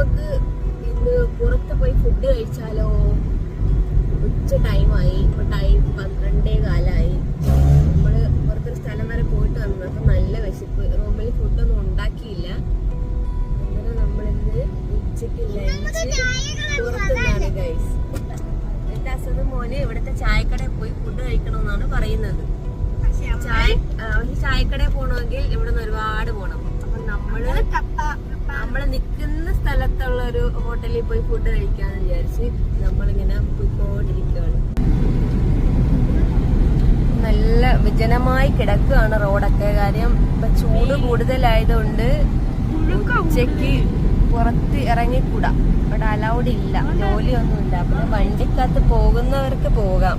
നമുക്ക് ഇന്ന് പുറത്ത് പോയി ഫുഡ് കഴിച്ചാലോ? ഉച്ച ടൈമായി ഇപ്പൊ ടൈം പന്ത്രണ്ടേ കാലായി. നമ്മൾ പുറത്തൊരു സ്ഥലം വരെ പോയിട്ട് വന്നത് നല്ല വിശപ്പ്. റൂമിൽ ഫുഡൊന്നും ഉണ്ടാക്കിയില്ല. അങ്ങനെ നമ്മളിന്ന് ഉച്ചയ്ക്ക് ലഞ്ച് പുറത്തുനിന്നാണ് ഗൈസ് എന്റെ അസുഖം മോനെ ഇവിടുത്തെ ചായക്കടയിൽ പോയി ഫുഡ് കഴിക്കണമെന്നാണ് പറയുന്നത്. ചായ ചായക്കടയിൽ പോകണമെങ്കിൽ ഇവിടെ നിന്ന് ഒരുപാട് പോണം. അപ്പൊ നമ്മൾ നമ്മൾ നിൽക്കുന്ന സ്ഥലത്തുള്ള ഒരു ഹോട്ടലിൽ പോയി ഫുഡ് കഴിക്കാന്ന് വിചാരിച്ച് നമ്മളിങ്ങനെ പോയിക്കൊണ്ടിരിക്കുകയാണ്. നല്ല വിജനമായി കിടക്കുകയാണ് റോഡൊക്കെ. കാര്യം ഇപ്പൊ ചൂട് കൂടുതലായതുകൊണ്ട് ഉച്ചയ്ക്ക് പുറത്ത് ഇറങ്ങിക്കൂടാ. ഇവിടെ അലൗഡ് ഇല്ല. ജോലിയൊന്നും ഇല്ല അപ്പൊ വണ്ടിക്കകത്ത് പോകുന്നവർക്ക് പോകാം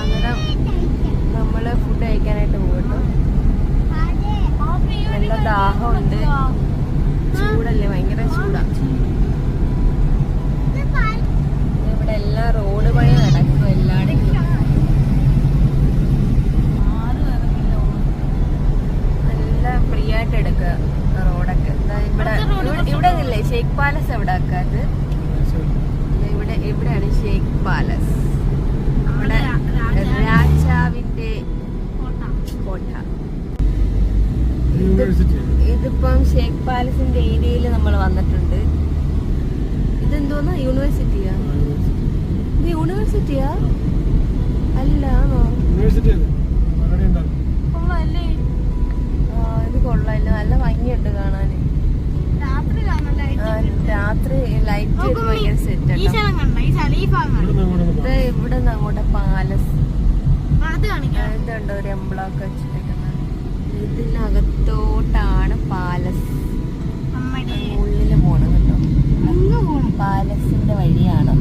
അന്നേരം നമ്മൾ ഫുഡ് കഴിക്കാനായിട്ട് പോകട്ടോ നല്ല ദാഹമുണ്ട്. ചൂടല്ലേ? ഭയങ്കര ചൂടാ. ഇവിടെ എല്ലാ റോഡ് പണി നടക്കും എല്ലായിടത്തും. നല്ല ഫ്രീ ആയിട്ട് എടുക്കുക റോഡൊക്കെ. ഇവിടെ- ഇവിടെ ഇല്ലേ? ഷേക്ക് പാലസ് എവിടെ? ആക്കാത് ഇവിടെ എവിടെയാണ് ഷേക്ക് പാലസ് ഇവിടെ രാജാവിന്റെ കോട്ട യൂണിവേഴ്സിറ്റി ഇതിപ്പം ഷേക്ക് പാലസിന്റെ ഏരിയയിൽ നമ്മൾ വന്നിട്ടുണ്ട്. ഇതെന്തോന്നാ? യൂണിവേഴ്സിറ്റിയാ? ഇത് യൂണിവേഴ്സിറ്റിയാ? അല്ല? ആ ഇത് കൊള്ളാല്ല നല്ല ഭംഗിയുണ്ട് കാണാൻ രാത്രി ലൈറ്റ് ഭയങ്കര സെറ്റ് ഇവിടെ നിന്ന് ഇത് ഇവിടെ നിന്ന് അങ്ങോട്ട് പാലസ്. ഇതുണ്ട് ഒരു എംബ്ലോക്ക് വെച്ചിട്ടേക്കുന്നത് ഇതിനകത്തോട്ടാണ് പാലസ് ഉള്ളിൽ പോണം കേട്ടോ പാലസിന്റെ വഴിയാണ്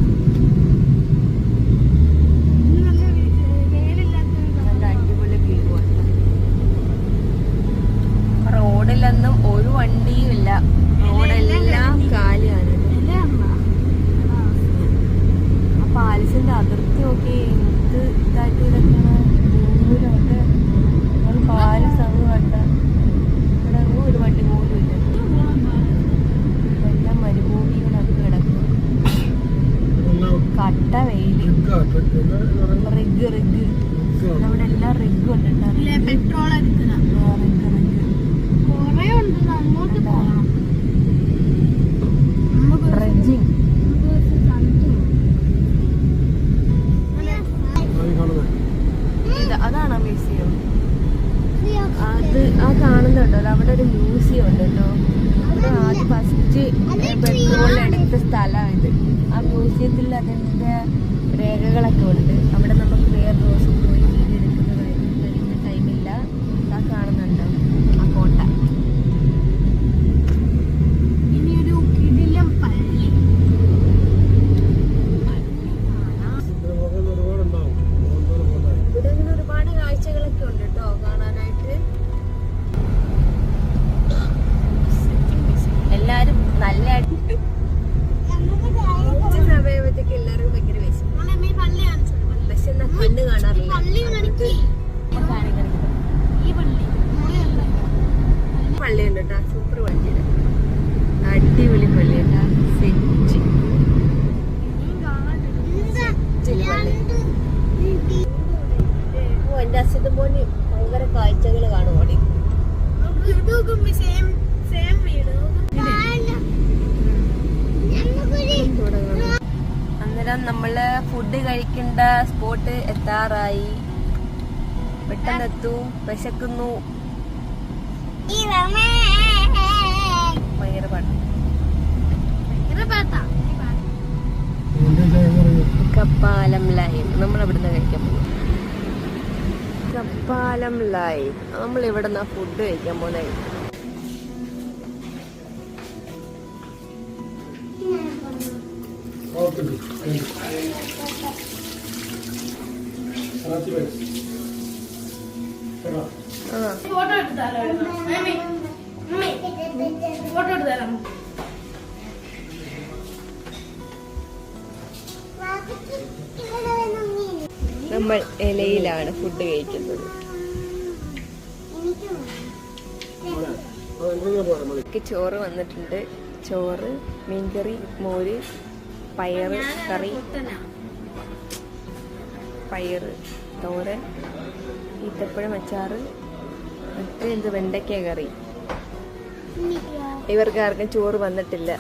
നല്ല അടിപൊളി വ്യൂ ആണ് റോഡിലൊന്നും ഒരു വണ്ടിയും ഇല്ല റോഡെല്ലാം കാലിയാണ് ആ പാലസിന്റെ അതിർത്തി നോക്കി എന്ത് ഇതായിട്ട് കിടക്കണ ദൂരമൊക്കെ ഒരു പാലസ് അങ്ങ് കണ്ട ഇവിടെ അങ്ങ് ഒരു വണ്ടി പോലും ഇല്ല എല്ലാം മരുഭൂമിയിലൊക്കെ കിടക്കും കട്ട വെയിൽ റിഗ് റിഗ് അവിടെ എല്ലാം റിഗ് ഉണ്ട് പെട്രോൾ അങ്ങോട്ട് പോകണം ഡ്രഡ്ജിങ് അതാണോ മ്യൂസിയം. അത് ആ കാണുന്നുണ്ടല്ലോ അവിടെ ഒരു മ്യൂസിയം ഉണ്ട് കേട്ടോ. അവിടെ ആദ്യം ഫസ്റ്റ് പെട്രോൾ എടുത്ത സ്ഥലമാണ് ഇത്. ആ മ്യൂസിയത്തിൽ അതിന്റെ രേഖകളൊക്കെ ഉണ്ട്. അവിടെ നമുക്ക് വേറെ ദിവസം അന്നേരം നമ്മൾ ഫുഡ് കഴിക്കേണ്ട സ്പോട്ട് എത്താറായി. പെട്ടെന്ന് എത്തൂ വിശക്കുന്നു. ഭയങ്കര പാട്ട്. കപ്പാലം ലൈൻ നമ്മൾ ഇവിടുന്ന് കഴിക്കാൻ പോകും കപ്പാലം ലൈൻ നമ്മൾ ഇവിടെ നിന്ന് ഫുഡ് കഴിക്കാൻ പോകുന്നത് ആ ഫോട്ടോ എടുത്താലോ ഫോട്ടോ എടുത്താലോ നമ്മൾ ഇലയിലാണ് ഫുഡ് കഴിക്കുന്നത് ചോറ് വന്നിട്ടുണ്ട്. ചോറ് മീൻകറി മോര് പയറ് കറി. പയറ് തോരൻ ഈത്തപ്പഴം അച്ചാറ് മറ്റേ എന്ത് വെണ്ടയ്ക്ക കറി. ഇവർക്ക് ആർക്കും ചോറ് വന്നിട്ടില്ല.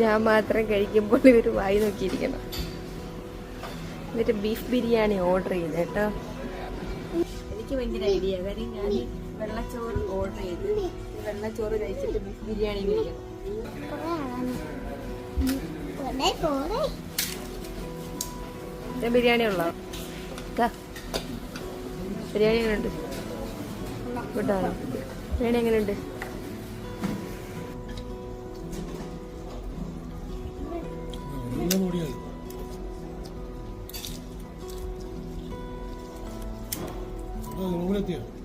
ഞാൻ മാത്രം കഴിക്കുമ്പോൾ ഇവർ വായി നോക്കിയിരിക്കണം. എന്നിട്ട് ബീഫ് ബിരിയാണി ഓർഡർ ചെയ്ത് കേട്ടോ. എനിക്ക് ഭയങ്കര ഐഡിയ കാര്യം ഞാൻ വെള്ളച്ചോറ് ഓർഡർ ചെയ്ത് വെള്ളച്ചോറ് കഴിച്ചിട്ട് ബീഫ് ബിരിയാണി കഴിക്കണം. ബിരിയാണി ഉള്ളോ. ബിരിയാണി എങ്ങനെയുണ്ട്? കൂട്ടാണോ ബിരിയാണി എങ്ങനെയുണ്ട്? കൂടിയാൽ റൂമിലെത്തിയോ ഫുഡ്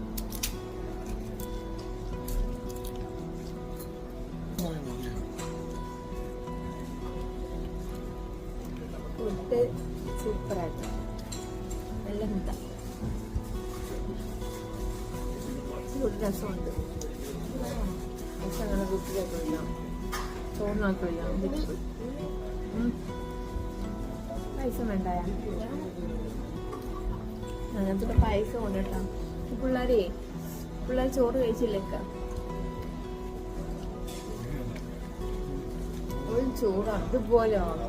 നല്ല മുട്ട. ഒരു രസമുണ്ട്. രസം അങ്ങനെ കുട്ടിയൊക്കെ ചോറിനകത്തില്ല പൈസ വേണ്ടായ? കേട്ടോ. ഈ പിള്ളേരെ പിള്ളേർ ചോറ് കഴിച്ചില്ലേക്ക ഒരു ചോറ് അതുപോലെ ആണോ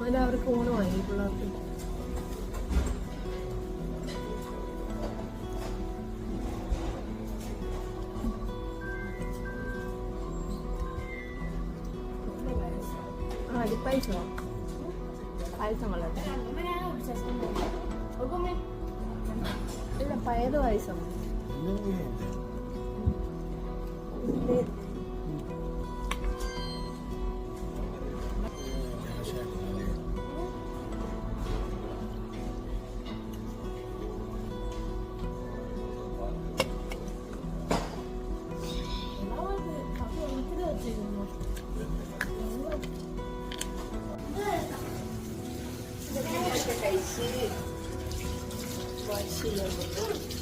അതിന് അവർക്ക് ഊണ് പിള്ളേർക്ക് ആ അരിപ്പായസമോ പായസം കൊള്ളട്ടെ ഇല്ല പയറ് പായസം. 关系了没有。